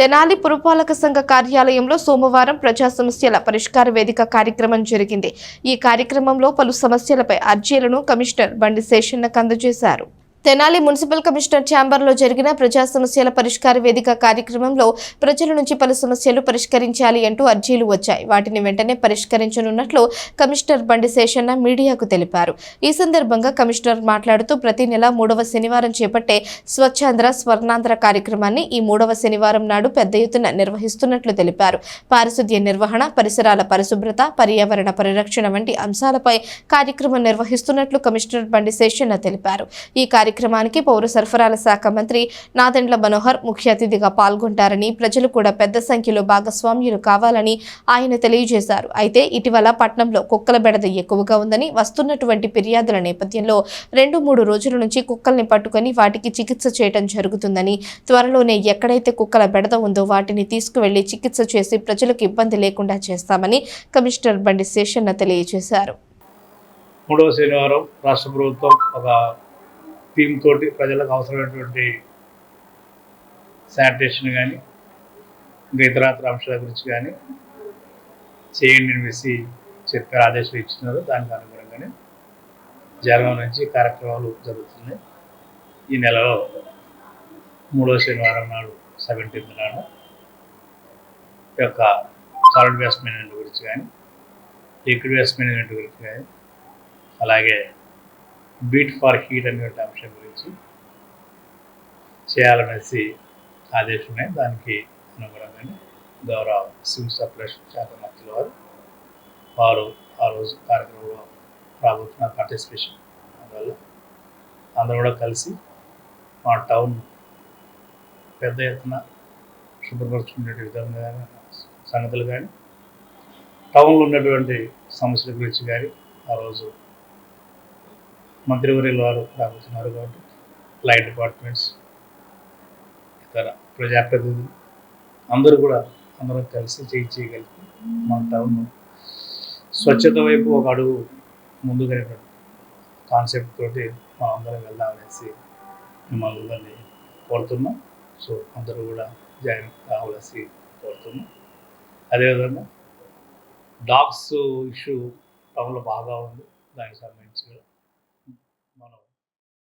తెనాలి పురపాలక సంఘ కార్యాలయంలో సోమవారం ప్రజా సమస్యల పరిష్కార వేదిక కార్యక్రమం జరిగింది. ఈ కార్యక్రమంలో పలు సమస్యలపై అర్జీలను కమిషనర్ బండి శేషన్నకు అందజేశారు. తెనాలి మున్సిపల్ కమిషనర్ ఛాంబర్లో జరిగిన ప్రజా సమస్యల పరిష్కార వేదిక కార్యక్రమంలో ప్రజల నుంచి పలు సమస్యలు పరిష్కరించాలి అంటూ అర్జీలు వచ్చాయి. వాటిని వెంటనే పరిష్కరించనున్నట్లు కమిషనర్ బండి శేషన్న మీడియాకు తెలిపారు. ఈ సందర్భంగా కమిషనర్ మాట్లాడుతూ ప్రతి నెల మూడవ శనివారం చేపట్టే స్వచ్ఛాంధ్ర స్వర్ణాంధ్ర కార్యక్రమాన్ని ఈ మూడవ శనివారం నాడు పెద్ద ఎత్తున నిర్వహిస్తున్నట్లు తెలిపారు. పారిశుద్ధ్య నిర్వహణ పరిసరాల పరిశుభ్రత పర్యావరణ పరిరక్షణ వంటి అంశాలపై కార్యక్రమం నిర్వహిస్తున్నట్లు కమిషనర్ బండి శేషన్న తెలిపారు. ఈ కార్యక్రమానికి పౌర సరఫరాల శాఖ మంత్రి నాదెండ్ల మనోహర్ ముఖ్య అతిథిగా పాల్గొంటారని ప్రజలు కూడా పెద్ద సంఖ్యలో భాగస్వామ్యులు కావాలని ఆయన తెలియజేశారు. అయితే ఇటీవల పట్నంలో కుక్కల బెడద ఎక్కువగా ఉందని వస్తున్నటువంటి ఫిర్యాదుల నేపథ్యంలో రెండు మూడు రోజుల నుంచి కుక్కల్ని పట్టుకొని వాటికి చికిత్స చేయడం జరుగుతుందని త్వరలోనే ఎక్కడైతే కుక్కల బెడద ఉందో వాటిని తీసుకువెళ్ళి చికిత్స చేసి ప్రజలకు ఇబ్బంది లేకుండా చేస్తామని కమిషనర్ బండి శేషన్న తెలియజేశారు. మూడవ శనివారం రాష్ట్ర ప్రభుత్వం ఒక థీమ్ తోటి ప్రజలకు అవసరమైనటువంటి శానిటేషన్ కానీ ఇంకా ఇతరాతర అంశాల గురించి కానీ చేయండి అని వేసి చెప్పారు ఆదేశాలు ఇచ్చినారు. దానికి అనుగుణంగానే జగన్ నుంచి కార్యక్రమాలు జరుగుతున్నాయి. ఈ నెలలో మూడవ శనివారం నాడు సెవెంటీన్త్ నాడు ఈ యొక్క సాలిడ్ వేస్ట్ మేనేజ్మెంట్ గురించి కానీ లిక్విడ్ వేస్ట్ మేనేజ్మెంట్ గురించి కానీ అలాగే బీట్ ఫార్ హీట్ అనేటువంటి అంశం గురించి చేయాలనేసి ఆదేశం దానికి అనుగుణంగానే గౌరవ సివిల్ సప్లైస్ శాఖ మంత్రుల వారు వారు ఆ రోజు కార్యక్రమంలో రాబోతున్న పార్టిసిపేషన్ అందువల్ల అందరూ కూడా కలిసి మా టౌన్ పెద్ద ఎత్తున శుభ్రపరచుకునే విధంగా కానీ సంగతులు కానీ టౌన్లో ఉన్నటువంటి సమస్యల గురించి కానీ ఆ రోజు మంత్రివర్యుల వారు రాబోతున్నారు కాబట్టి లైట్ డిపార్ట్మెంట్స్ ఇతర ప్రజాప్రతినిధులు అందరూ కూడా అందరం కలిసి చేయి చేయగలిగి మన టౌన్ స్వచ్ఛత వైపు ఒక అడుగు ముందుగా కాన్సెప్ట్ తోటి మనం అందరం వెళ్దామనేసి మిమ్మల్ని అందరినీ కోరుతున్నాం. సో అందరూ కూడా జాయిన్ కావాల్సి కోరుతున్నాం. అదేవిధంగా డాగ్స్ ఇష్యూ టౌన్లో బాగా ఉంది. దానికి సంబంధించి కూడా